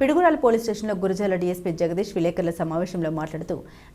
Piduguralla police స్టేషన్లో Gurazala DSP Jagadish విలేకరుల సమావేశంలో మాట్లాడుతూ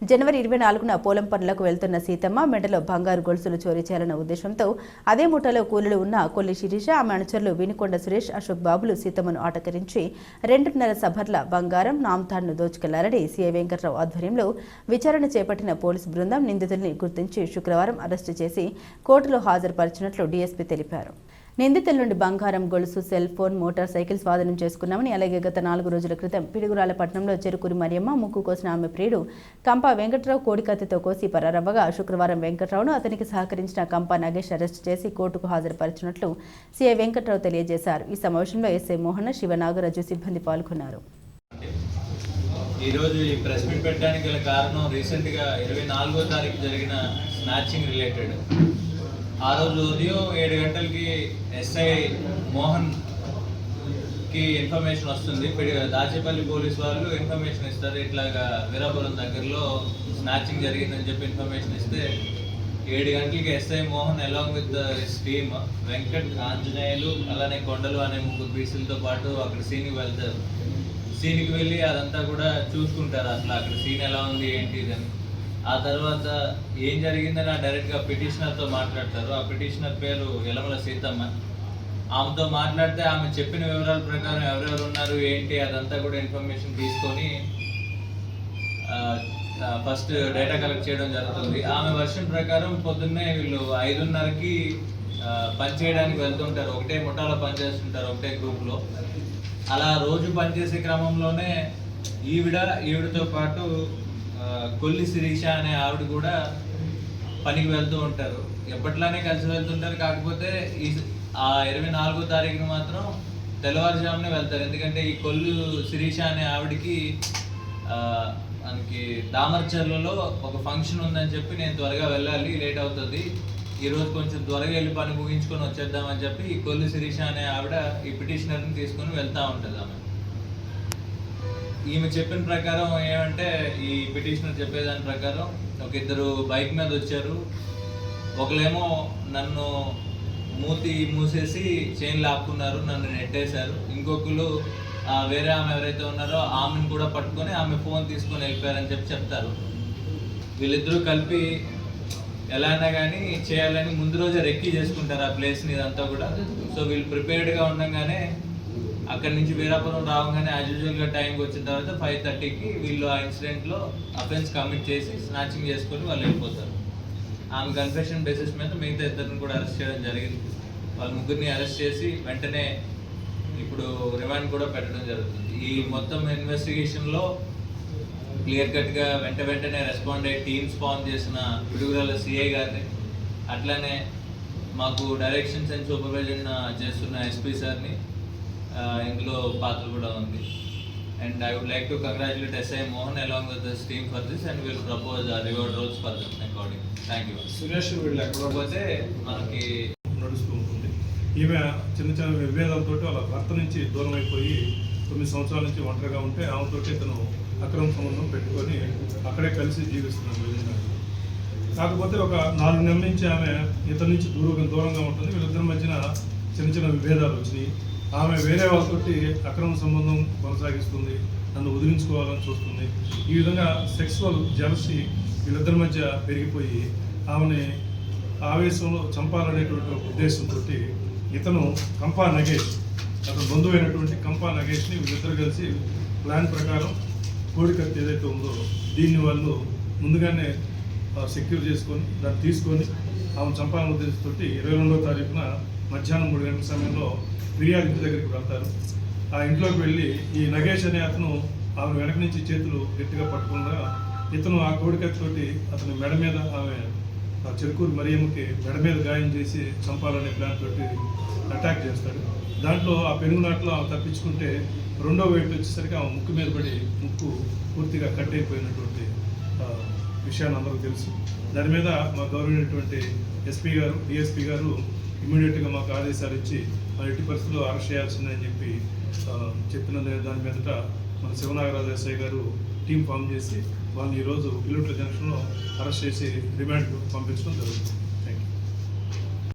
జనవరి ఇరవై నాలుగున పోలం పనులకు వెళ్తున్న సీతమ్మ మెడలో బంగారు గొలుసులు చోరీ చేయాలన్న ఉద్దేశంతో అదే ముఠాలో కూలీలు ఉన్న కొల్లి శిరీష ఆమె అనుచరులు వినుకొండ సురేష్ అశోక్ బాబులు సీతమ్మను ఆటకరించి రెండున్నర సభర్ల బంగారం నామ్తాడ్ను దోచుకెళ్ళారని సీఐ వెంకట్రావు ఆధ్వర్యంలో విచారణ చేపట్టిన పోలీసు బృందం నిందితుల్ని గుర్తించి శుక్రవారం అరెస్టు చేసి కోర్టులో హాజరుపరిచినట్లు డీఎస్పీ తెలిపారు. నిందితుల నుండి బంగారం గొలుసు సెల్ ఫోన్ మోటార్ సైకిల్ స్వాధీనం చేసుకున్నామని అలాగే గత నాలుగు రోజుల క్రితం పిడుగురాల పట్టణంలో చెరుకురి మరియమ్మ ముక్కు కోసిన ఆమె ప్రియుడు కంపా వెంకట్రావు కోడికత్తితో కోసి పరారవ్వగా శుక్రవారం వెంకట్రావును అతనికి సహకరించిన కంపా నగేష్ అరెస్టు చేసి కోర్టుకు హాజరుపరిచినట్లు సీఐ వెంకట్రావు తెలియజేశారు. ఈ సమావేశంలో ఎస్ఐ మోహన శివనాగరాజు సిబ్బంది పాల్గొన్నారు. ఈరోజు ఈ ప్రెస్ మీట్ పెట్టడానికి గల కారణం రీసెంట్గా ఇరవై నాలుగో తారీఖు జరిగిన స్నాచింగ్ రిలేటెడ్. ఆ రోజు ఉదయం ఏడు గంటలకి ఎస్ఐ మోహన్కి ఇన్ఫర్మేషన్ వస్తుంది. దాచేపల్లి పోలీస్ వాళ్ళు ఇన్ఫర్మేషన్ ఇస్తారు. ఇట్లాగా వీరాపురం దగ్గరలో స్నాచింగ్ జరిగిందని చెప్పి ఇన్ఫర్మేషన్ ఇస్తే ఏడు గంటలకి SI Mohan along with his team Venkat Anjaneyulu అలానే కొండలు అనే ముగ్గురు పీసులతో పాటు అక్కడ సీన్కి వెళ్తారు. సీన్కి వెళ్ళి అదంతా కూడా చూసుకుంటారు. అసలు అక్కడ సీన్ ఎలా ఉంది ఏంటి ఇదని. ఆ తర్వాత ఏం జరిగిందని ఆ డైరెక్ట్గా పిటిషనర్తో మాట్లాడతారు. ఆ పిటిషనర్ పేరు యలమల సీతమ్మ. ఆమెతో మాట్లాడితే ఆమె చెప్పిన వివరాల ప్రకారం ఎవరెవరు ఉన్నారు ఏంటి అదంతా కూడా ఇన్ఫర్మేషన్ తీసుకొని ఫస్ట్ డేటా కలెక్ట్ చేయడం జరుగుతుంది. ఆమె వర్షన్ ప్రకారం పొద్దున్నే వీళ్ళు ఐదున్నరకి పని చేయడానికి వెళ్తుంటారు. ఒకటే ముఠాలో పనిచేస్తుంటారు ఒకటే గ్రూప్లో అలా రోజు పనిచేసే క్రమంలోనే ఈవిడ ఈవిడతో పాటు కొల్లి శిరీష అనే ఆవిడ కూడా పనికి వెళ్తూ ఉంటారు. ఎప్పట్లానే కలిసి వెళ్తుంటారు. కాకపోతే ఈ ఆ ఇరవై నాలుగో తారీఖున మాత్రం తెల్లవారుజామునే వెళ్తారు. ఎందుకంటే ఈ కొల్లు శిరీష అనే ఆవిడకి మనకి దామర్చర్లలో ఒక ఫంక్షన్ ఉందని చెప్పి నేను త్వరగా వెళ్ళాలి. లేట్ అవుతుంది. ఈరోజు కొంచెం త్వరగా వెళ్ళి పని ముగించుకొని వచ్చేద్దామని చెప్పి ఈ కొల్లు శిరీష అనే ఆవిడ ఈ పిటిషనర్ని తీసుకొని వెళ్తూ ఉంటుంది ఆమె. ఈమె చెప్పిన ప్రకారం ఏమంటే ఈ పిటిషనర్ చెప్పేదాని ప్రకారం ఒక ఇద్దరు బైక్ మీద వచ్చారు. ఒకళ్ళేమో నన్ను మూతి మూసేసి చైన్ లాక్కున్నారు నన్ను నెట్టేశారు. ఇంకొకరు వేరే ఆమె ఎవరైతే ఉన్నారో ఆమెను కూడా పట్టుకొని ఆమె ఫోన్ తీసుకొని వెళ్ళిపోయారని చెప్పి చెప్తారు. వీళ్ళిద్దరూ కలిపి ఎలా అయినా కానీ చేయాలని ముందు రోజే రెక్కీ చేసుకుంటారు ఆ ప్లేస్ని ఇదంతా కూడా. సో వీళ్ళు ప్రిపేర్డ్గా ఉండగానే అక్కడి నుంచి వీరాపురం రావగానే యాజ్ యూజువల్గా టైంకి వచ్చిన తర్వాత ఫైవ్ థర్టీకి వీళ్ళు ఆ ఇన్సిడెంట్లో అఫెన్స్ కమిట్ చేసి స్నాచింగ్ చేసుకొని వాళ్ళు వెళ్ళిపోతారు. ఆమె కన్ఫెషన్ బేసిస్ మీద మిగతా ఇద్దరిని కూడా అరెస్ట్ చేయడం జరిగింది. వాళ్ళ ముగ్గురిని అరెస్ట్ చేసి వెంటనే ఇప్పుడు రిమాండ్ కూడా పెట్టడం జరుగుతుంది. ఈ మొత్తం ఇన్వెస్టిగేషన్లో క్లియర్ కట్గా వెంట వెంటనే రెస్పాండ్ అయ్యి టీమ్ స్పాన్ చేసిన పిడుగురాల సిఐ గారిని అట్లానే మాకు డైరెక్షన్స్ అండ్ సూపర్వైజర్ చేస్తున్న ఎస్పీ సార్ని ఇందులో పాత్ర కూడా ఉంది. And I would like to congratulate SI Mohan along with this team for this and will propose reward rolls for this according thank you Suresh వీళ్ళు ఎక్కడో కాకపోతే మనకి నడుస్తూ ఉంటుంది. ఈమె చిన్న చిన్న విభేదాలతో వాళ్ళ భర్త నుంచి దూరం అయిపోయి తొమ్మిది సంవత్సరాల నుంచి ఒంటరిగా ఉంటే ఆమెతో ఇతను అక్రమ సంబంధం పెట్టుకొని అక్కడే కలిసి వీళ్ళిద్దరూ. కాకపోతే ఒక నాలుగు నెలల నుంచి ఆమె ఇతని నుంచి దూరంగా దూరంగా ఉంటుంది. వీళ్ళిద్దరి మధ్యన చిన్న చిన్న విభేదాలు వచ్చినాయి. ఆమె వేరే వాళ్ళతోటి అక్రమ సంబంధం కొనసాగిస్తుంది నన్ను వదిలించుకోవాలని చూస్తుంది. ఈ విధంగా సెక్సువల్ జలసి వీళ్ళిద్దరి మధ్య పెరిగిపోయి ఆమెని ఆవేశంలో చంపాలనేటువంటి ఒక ఉద్దేశంతో ఇతను కంపా నగేష్ అతను బంధువైనటువంటి కంపా నగేష్ని వీళ్ళిద్దరు కలిసి ప్లాన్ ప్రకారం కోడికత్తి ఏదైతే ఉందో దీన్ని వాళ్ళు ముందుగానే సెక్యూర్ చేసుకొని దాన్ని తీసుకొని ఆమె చంపాలనే ఉద్దేశంతో ఇరవై రెండవ తారీఖున మధ్యాహ్నం మూడు గంటల సమయంలో ఫిర్యాదు ఇంటి దగ్గరికి వెళ్తారు. ఆ ఇంట్లోకి వెళ్ళి ఈ నగేష్ అనే అతను ఆమె వెనక నుంచి చేతులు గట్టిగా పట్టుకుండా ఇతను ఆ కోడికత్తితోటి అతని మెడ మీద ఆమె ఆ చెరుకూరు మరియమ్మకి మెడ మీద గాయం చేసి చంపాలనే ప్లాన్ తోటి అటాక్ చేస్తాడు. దాంట్లో ఆ పెనుగునాట్లో ఆమె తప్పించుకుంటే రెండో వైపు వచ్చేసరికి ఆమె ముక్కు మీద పడి ముక్కు పూర్తిగా కట్ అయిపోయినటువంటి విషయాన్ని అందరూ తెలుసు. దాని మీద మా గౌరవమైనటువంటి ఎస్పీ గారు డిఎస్పీ గారు ఇమీడియట్గా మాకు ఆదేశాలు ఇచ్చి ఎట్టి పరిస్థితుల్లో అరెస్ట్ చేయాల్సిందని చెప్పి చెప్పిన దాని మీదట మన శివనాగరాజు ఎస్ఐ గారు టీం ఫామ్ చేసి వాళ్ళని ఈరోజు కిలోమీటర్ జంక్షన్లో అరెస్ట్ చేసి రిమాండ్ పంపించడం జరుగుతుంది.